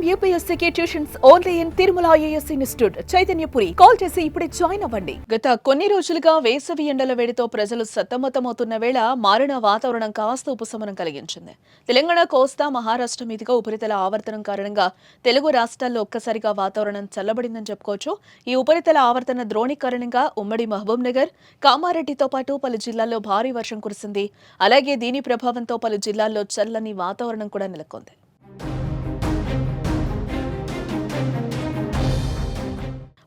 I'm యూపీఎస్సీకి tuitions only in Tirumala IAS institute. Chaitanyapuri. Call చేసి ఇప్పుడే join అవ్వండి. గత కొన్ని రోజులుగా వేసవి ఎండల వేడితో ప్రజలు సతమతమవుతున్న వేళ మారిన వాతావరణం కాస్త ఉపశమనం కలిగించింది. తెలంగాణ కోస్తా మహారాష్ట్ర మీదుగా ఉపరితల ఆవర్తనం కారణంగా తెలుగు రాష్ట్రాల్లో ఒక్కసారిగా వాతావరణం చల్లబడిందని చెప్పుకోవచ్చు. ఈ ఉపరితల ఆవర్తన ద్రోణి కారణంగా ఉమ్మడి మహబూబ్ నగర్ కామారెడ్డితో పాటు పలు జిల్లాల్లో భారీ వర్షం కురిసింది. అలాగే దీని ప్రభావంతో పలు జిల్లాల్లో చల్లని వాతావరణం కూడా నెలకొంది.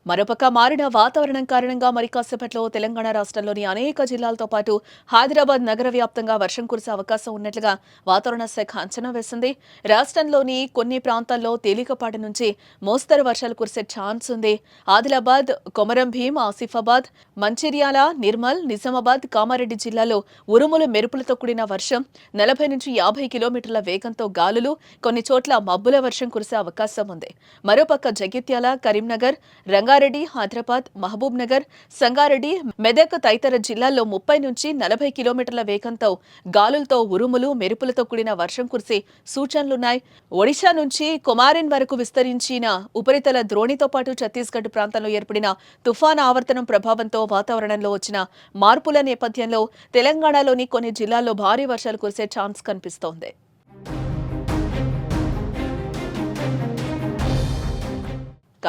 మరోపక్క మారిన వాతావరణం కారణంగా మరి కాసేపట్లో తెలంగాణ రాష్ట్రంలోని అనేక జిల్లాలతో పాటు హైదరాబాద్ నగర వ్యాప్తంగా వర్షం కురిసే అవకాశం ఉన్నట్లుగా వాతావరణ శాఖ అంచనా వేసింది. రాష్ట్రంలోని కొన్ని ప్రాంతాల్లో తేలికపాటి నుంచి మోస్తరు వర్షాలు కురిసే ఛాన్స్ ఉంది. ఆదిలాబాద్ కొమరం భీం ఆసిఫాబాద్ మంచిర్యాల నిర్మల్ నిజామాబాద్ కామారెడ్డి జిల్లాలో ఉరుములు మెరుపులతో కూడిన వర్షం నలభై నుంచి యాభై కిలోమీటర్ల వేగంతో గాలులు కొన్ని చోట్ల మబ్బుల వర్షం కురిసే అవకాశం ఉంది. మరోపక్క జగిత్యాల కరీంనగర్ రంగారెడ్డి హైదరాబాద్ మహబూబ్ నగర్ సంగారెడ్డి మెదక్ తదితర జిల్లాల్లో ముప్పై నుంచి నలభై కిలోమీటర్ల వేగంతో గాలులతో ఉరుములు మెరుపులతో కూడిన వర్షం కురిసే సూచనలున్నాయి. ఒడిశా నుంచి కుమారిన్ వరకు విస్తరించిన ఉపరితల ద్రోణితో పాటు ఛత్తీస్గఢ్ ప్రాంతంలో ఏర్పడిన తుఫాన్ ఆవర్తనం ప్రభావంతో వాతావరణంలో వచ్చిన మార్పుల నేపథ్యంలో తెలంగాణలోని కొన్ని జిల్లాల్లో భారీ వర్షాలు కురిసే ఛాన్స్ కనిపిస్తోంది.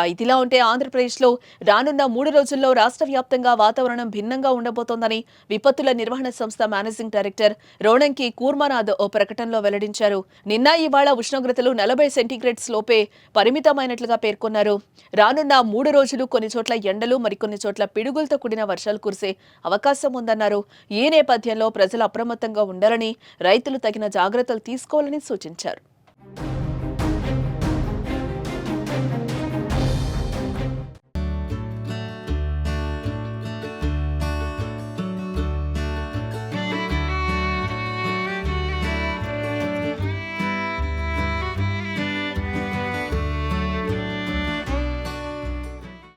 ఇదిలా ఉంటే ఆంధ్రప్రదేశ్లో రానున్న మూడు రోజుల్లో రాష్ట్ర వ్యాప్తంగా వాతావరణం భిన్నంగా ఉండబోతోందని విపత్తుల నిర్వహణ సంస్థ మేనేజింగ్ డైరెక్టర్ రోణంకి కూర్మానాథ్ ఓ ప్రకటనలో వెల్లడించారు. నిన్న ఇవాళ ఉష్ణోగ్రతలు నలభై సెంటీగ్రేడ్స్ లోపే పరిమితమైనట్లుగా పేర్కొన్నారు. రానున్న మూడు రోజులు కొన్ని చోట్ల ఎండలు మరికొన్ని చోట్ల పిడుగులతో కూడిన వర్షాలు కురిసే అవకాశం ఉందన్నారు. ఈ నేపథ్యంలో ప్రజలు అప్రమత్తంగా ఉండాలని రైతులు తగిన జాగ్రత్తలు తీసుకోవాలని సూచించారు.